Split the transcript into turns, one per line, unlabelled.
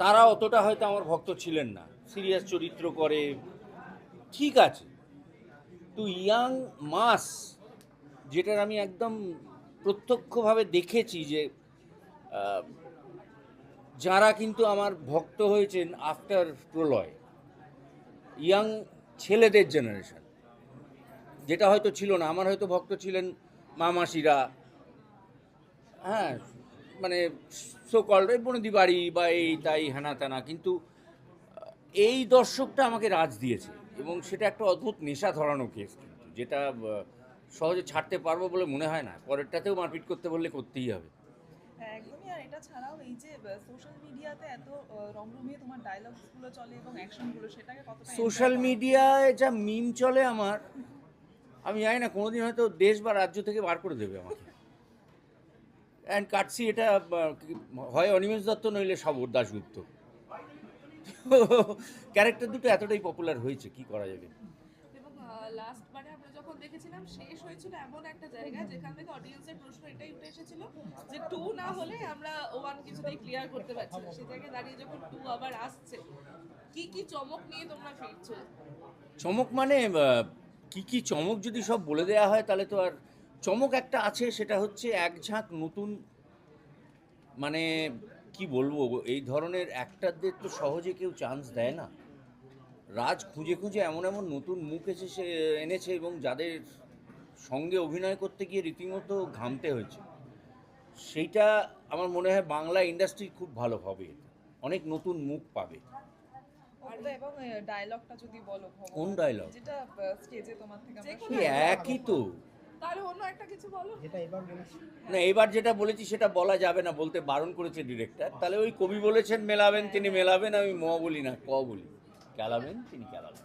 তারা অতটা হয়তো আমার ভক্ত ছিলেন না। সিরিয়াস চরিত্র করে। ঠিক আছে। তো ইয়াং মাস, যেটার আমি একদম প্রত্যক্ষভাবে দেখেছি যে যারা কিন্তু আমার ভক্ত হয়েছেন আফটার প্রলয়, ইয়াং ছেলেদের জেনারেশন যেটা হয়তো ছিল না। আমার হয়তো ভক্ত ছিলেন মামাসিরা হ্যাঁ মানে সোকল বনদি বাড়ি বা এই তাই হ্যানা ত্যানা কিন্তু এই দর্শকটা আমাকে রাজ দিয়েছে এবং সেটা একটা অদ্ভুত নেশা ধরানো কেস কিন্তু যেটা সহজে ছাড়তে পারব বলে মনে হয় না। পরেরটাতেও মারপিট করতে বললে করতেই হবে।
হ্যাঁ একদমই আর এটা ছাড়াও এই যে সোশ্যাল মিডিয়াতে এত রমরমিয়ে তোমার ডায়লগসগুলো চলে এবং অ্যাকশনগুলো সেটাকে কতটা
সোশ্যাল মিডিয়ায় যা মিম চলে আমার আমি জানি না কোনোদিন হয়তো দেশ বা রাজ্য থেকে বার করে দেবে আমাকে। অ্যান্ড কাটসি এটা হয় অনিমেষ দত্ত নইলে সাবর দাশগুপ্ত। ক্যারেক্টার দুটো এতটাই পপুলার হয়েছে কি করা যাবে?
লাস্ট বারে আমরা যখন দেখেছিলাম শেষ হয়েছিল এমন একটা জায়গা যেখান থেকে অডিয়েন্সের প্রশ্ন এটাই উঠে এসেছিল যে টু না হলে আমরা ওয়ান কিছুতেই ক্লিয়ার করতে পারছি না। সে জায়গায় দাঁড়িয়ে যখন টু আবার আসছে কি কি চমক নিয়ে তোমরা ফিরছো?
চমক মানে কি কি চমক যদি সব বলে দেওয়া হয় তাহলে তো আর চমক একটা আছে সেটা হচ্ছে এক ঝাঁক নতুন মানে কি বলব এই ধরনের অ্যাক্টারদের তো সহজে কেউ চান্স দেয় না। রাজ খুঁজে খুঁজে এমন এমন নতুন মুখ এসে সে এনেছে এবং যাদের সঙ্গে অভিনয় করতে গিয়ে রীতিমতো ঘামতে হয়েছে। সেইটা আমার মনে হয় বাংলা ইন্ডাস্ট্রি খুব ভালো হবে অনেক নতুন মুখ পাবে।
এবং ডায়লগটা যদি বলো
কোন dialogue?
যেটা স্টেজে তোমার থেকে আমরা
যেকোনো
শুনতে
এই
পাবো।
একই তো।
তাহলে অন্য একটা কিছু বলো?
যেটা এবার বলেছি।
না এবার যেটা বলেছি সেটা বলা যাবে না বলতে বারণ করেছে ডিরেক্টর তাহলে ওই কবি বলেছেন মেলাবেন তিনি মেলাবেন আমি ম বলি না ক বলি। খেলাবেন তিনি খেলাবেন